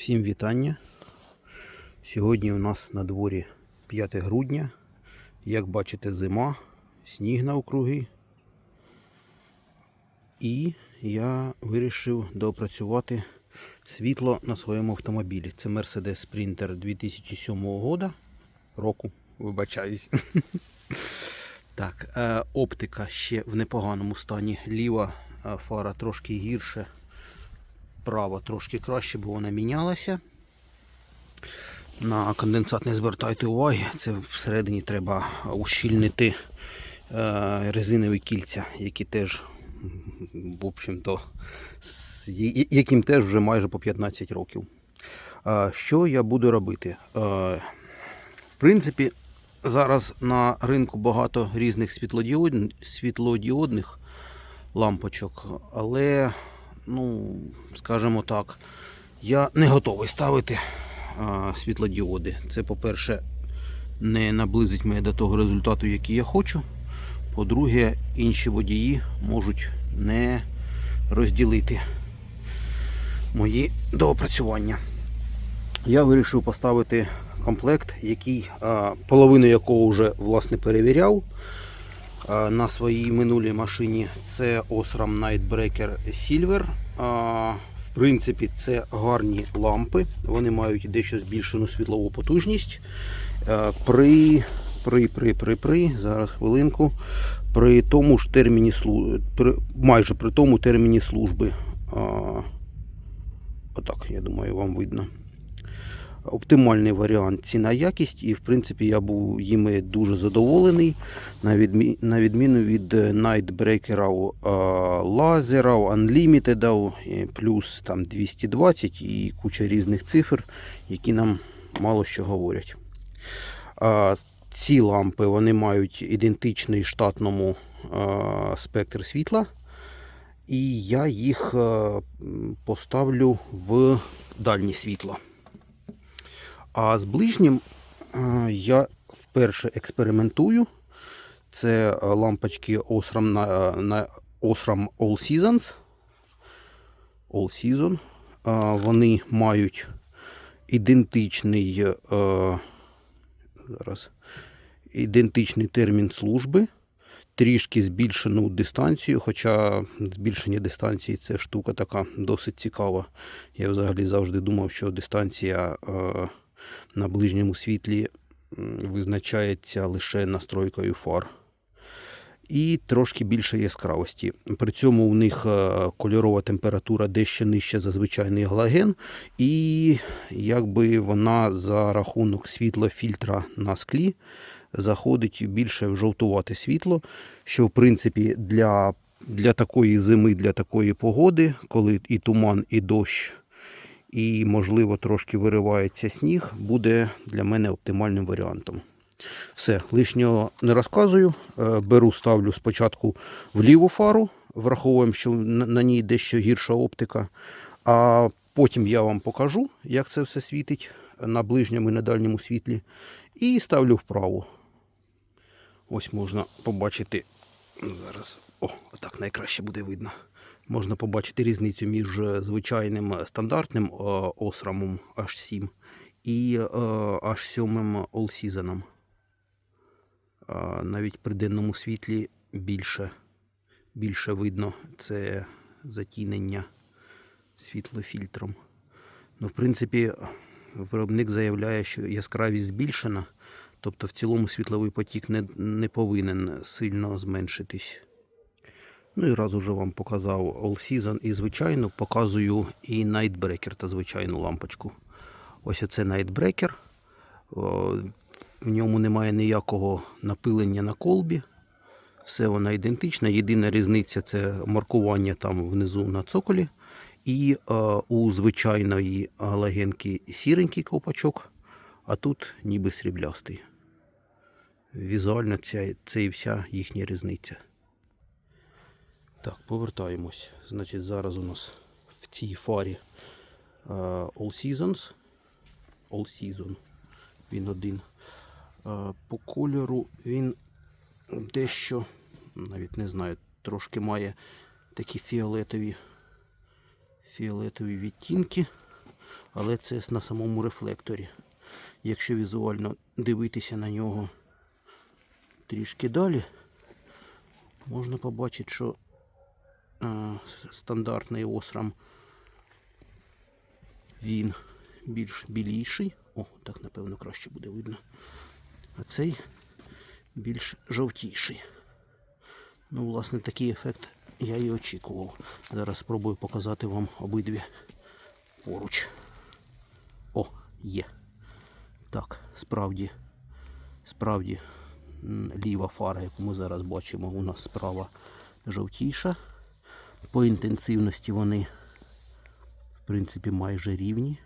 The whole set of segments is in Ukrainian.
Всім вітання. Сьогодні у нас на дворі 5 грудня. Як бачите, зима, сніг навкруги. І я вирішив доопрацювати світло на своєму автомобілі. Це Mercedes Sprinter 2007 года. Року, вибачаюсь. Так, е, оптика ще в непоганому стані. Ліва е, фара трошки гірше, права трошки краще, бо вона мінялася. На конденсат не звертайте уваги, це всередині треба ущільнити е, резинові кільця, які теж, в общем-то, яким теж вже майже по 15 років. Е, що я буду робити? Е, в принципі, зараз на ринку багато різних світлодіод... світлодіодних лампочок, але, ну, скажімо так, я не готовий ставити а, світлодіоди. Це, по-перше, не наблизить мене до того результату, який я хочу. По-друге, інші водії можуть не розділити мої доопрацювання. Я вирішив поставити комплект, який а, половину якого вже власне перевіряв на своїй минулій машині. Це Osram Nightbreaker Silver. В принципі, це гарні лампи. Вони мають дещо збільшену світлову потужність. При, при, при, при, при, зараз хвилинку, при тому ж терміні при, майже при тому терміні служби. Отак, я думаю, вам видно. Оптимальний варіант ціна якість, і в принципі я був їми дуже задоволений, на, відмі... на відміну від е, Nightbreaker лазера, Unlimited, е, плюс там 220 і куча різних цифр, які нам мало що говорять. Ці лампи вони мають ідентичний штатному а, спектр світла. І я їх е, поставлю в дальнє світло. А з ближнім е, я вперше експериментую. Це е, лампочки Osram, на, на Osram All Seasons. All Season. Е, Вони мають ідентичний, е, зараз, ідентичний термін служби трішки збільшену дистанцію, хоча збільшення дистанції це штука така досить цікава. Я взагалі завжди думав, що дистанція е, на ближньому світлі визначається лише настройкою фар. І трошки більше яскравості. При цьому у них е, кольорова температура дещо нижча за звичайний галоген, і якби вона за рахунок світлофільтра на склі заходить більше в жовтувате світло, що в принципі для, для такої зими, для такої погоди, коли і туман, і дощ, і, можливо, трошки виривається сніг, буде для мене оптимальним варіантом. Все, лишнього не розказую. Е, Беру, ставлю спочатку в ліву фару, враховуємо, що на ній дещо гірша оптика. А потім я вам покажу, як це все світить на ближньому і на дальньому світлі. І ставлю вправо. Ось можна побачити зараз. О, отак найкраще буде видно. Можна побачити різницю між е, звичайним е, стандартним е, осрамом H7 і е, H7 All Season. Навіть при денному світлі більше, більше видно це затінення світлофільтром. Ну, в принципі, виробник заявляє, що яскравість збільшена, тобто в цілому світловий потік не, не повинен сильно зменшитись. Ну і раз уже вам показав All Season і звичайно показую і Nightbreaker та звичайну лампочку. Ось оце Nightbreaker. В ньому немає ніякого напилення на колбі. Все вона ідентична. Єдина різниця це маркування там внизу на цоколі. І е, у звичайної галогенки сіренький ковпачок, а тут ніби сріблястий. Візуально це, це і вся їхня різниця. Так, повертаємось. Значить, зараз у нас в цій фарі е, All Seasons. All Season. Він один. Е, по кольору він дещо, навіть не знаю, трошки має такі фіолетові, фіолетові відтінки. але це на самому рефлекторі. Якщо візуально дивитися на нього трішки далі, можна побачити, що стандартний осрам він більш біліший. О, так напевно краще буде видно. А цей більш жовтіший. Ну, власне, такий ефект я і очікував. Зараз спробую показати вам обидві поруч. О, є. Так, справді, справді ліва фара, яку ми зараз бачимо, у нас справа жовтіша. По інтенсивності вони, в принципі, майже рівні.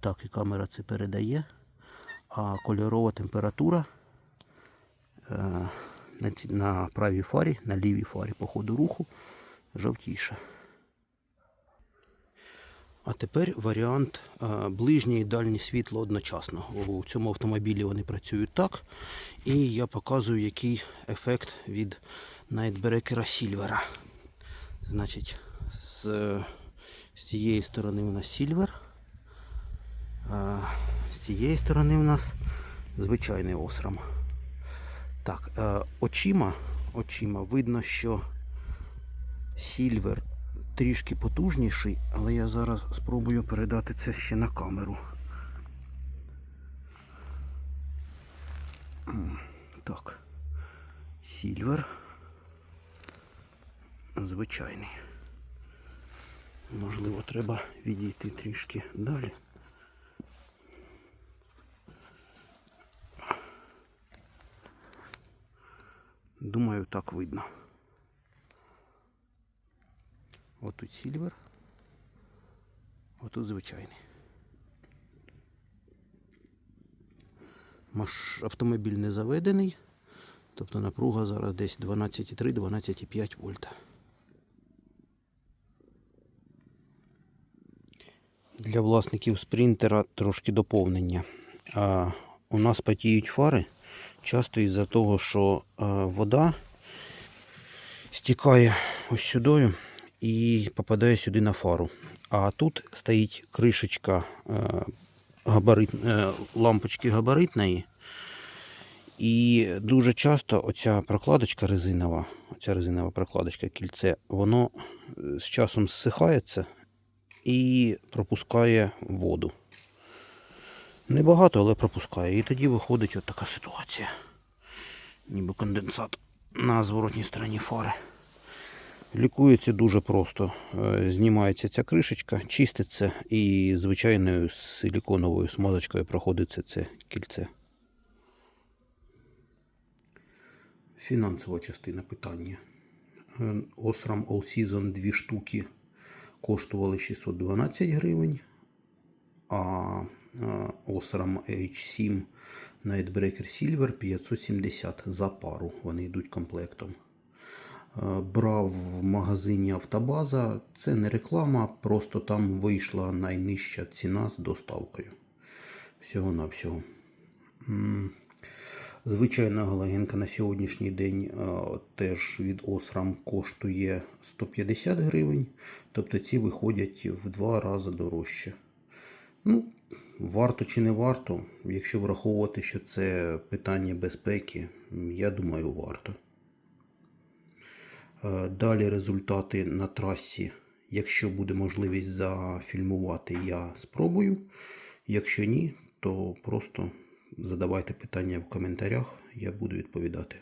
Так, і камера це передає. А кольорова температура е, на, правій фарі, на лівій фарі по ходу руху жовтіша. А тепер варіант е, ближнє і дальнє світло одночасно. У цьому автомобілі вони працюють так. І я показую, який ефект від Nightbreaker Silver. Значить, з, з цієї сторони у нас Silver. А з цієї сторони у нас звичайний осрам. Так, е, очима, очима видно, що Сільвер трішки потужніший, але я зараз спробую передати це ще на камеру. Так. Сільвер. Звичайний. Можливо, треба відійти трішки далі. Думаю, так видно. Отут сільвер. Отут звичайний. Маш... Автомобіль не заведений. Тобто напруга зараз десь 12,3-12,5 вольта. Для власників спринтера трошки доповнення. А, у нас потіють фари часто із-за того, що вода стікає ось сюди і попадає сюди на фару. А тут стоїть кришечка е, габарит, е, лампочки габаритної. І дуже часто оця прокладочка резинова, оця резинова прокладочка кільце, воно е, з часом зсихається і пропускає воду. Небагато, але пропускає. І тоді виходить от така ситуація. Ніби конденсат на зворотній стороні фари. Лікується дуже просто. Е, Знімається ця кришечка, чиститься і звичайною силіконовою смазочкою проходиться це кільце. Фінансова частина питання. Е, Osram All Season дві штуки коштували 612 гривень, а Osram H7 Nightbreaker Silver 570 за пару. Вони йдуть комплектом. Е, Брав в магазині Автобаза. Це не реклама, просто там вийшла найнижча ціна з доставкою. Всього-навсього. Звичайна галогенка на сьогоднішній день е, теж від Osram коштує 150 гривень. Тобто ці виходять в два рази дорожче. Ну, варто чи не варто, якщо враховувати, що це питання безпеки, я думаю, варто. Е, Далі результати на трасі. Якщо буде можливість зафільмувати, я спробую. Якщо ні, то просто задавайте питання в коментарях, я буду відповідати.